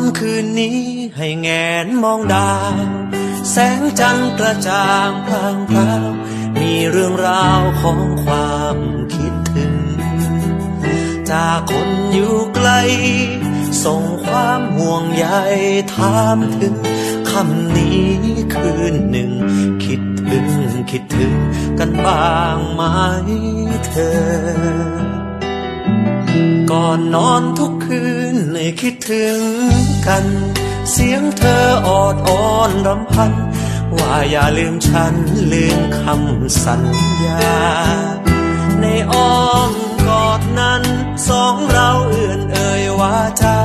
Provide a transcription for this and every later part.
นนี้ให้แงนมองดาว แสงจันทร์กระจ่างพรางพราวมีเรื่องราวของความคิดถึง จากคนอยู่ไกล ส่งความห่วงใยถามถึงคำนี้คืนหนึ่ง คิดถึงคิดถึงกันบ้างไหมเธอ ก่อนนอนทุกคืน คิดถึงกัน เสียงเธอออดอ้อนรำพัน ว่าอย่าลืมฉันลืมคำสัญญา ในอ้อมกอดนั้น สองเราเอื่อนเอ่ยว่าจะ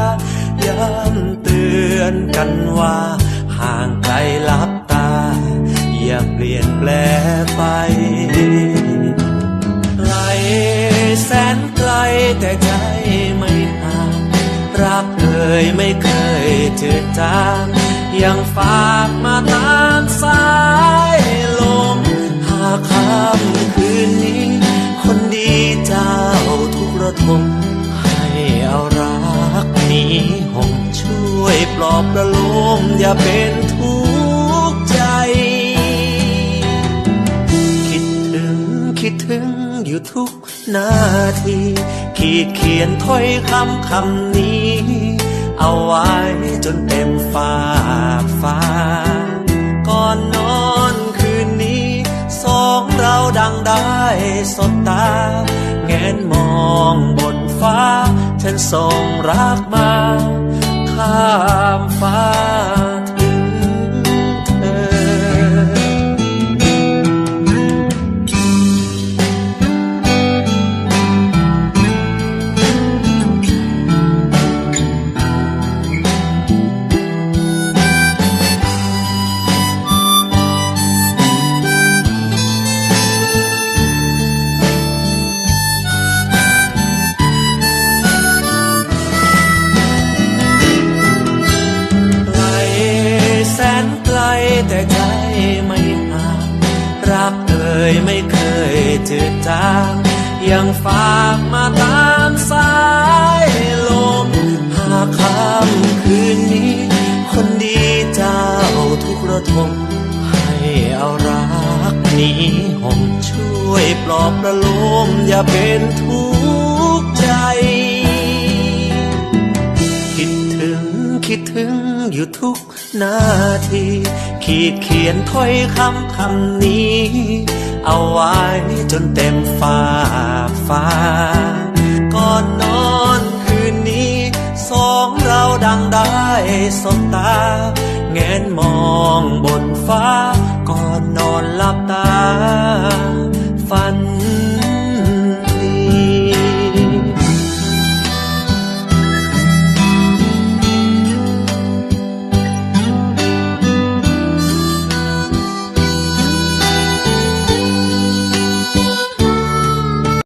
ย้ำเตือนกันว่า ห่างไกลลับตา อย่าเปลี่ยนแปลไปไกลแสนไกลแต่ใจ รักเอ่ยไม่เคยจืดจางยังฝากมาตามสายลม หากคำคืนนี้ คนดีเจ้าทุกระทมให้เอารักนี้ห่มช่วยปลอบประโลมอย่าเป็น อยู่ทุกนาที ขีดเขียนถ้อยคำคำนี้ เอาไว้จนเต็มฝากฟ้า ก่อนนอนคืนนี้ สองเราดังได้สบตา แงนมองบนฟ้า ฉันส่งรักมา ข้ามฟ้า แต่ใจไม่ห่างรักเอ่ยไม่เคยจืดจางยังฝากมาตามสายลมหากคำคืนนี้ คนดีเจ้าทุกระทมให้เอารักนี้ห่มช่วยปลอบประโลมอย่าเป็นทุกข์ใจ คิดถึงคิดถึง อยู่ทุกนาที ขีดเขียนถ้อยคำคำนี้ เอาไว้จนเต็มฝาฟ้า ก่อนนอนคืนนี้ สองเราดังได้สบตา แงนมอง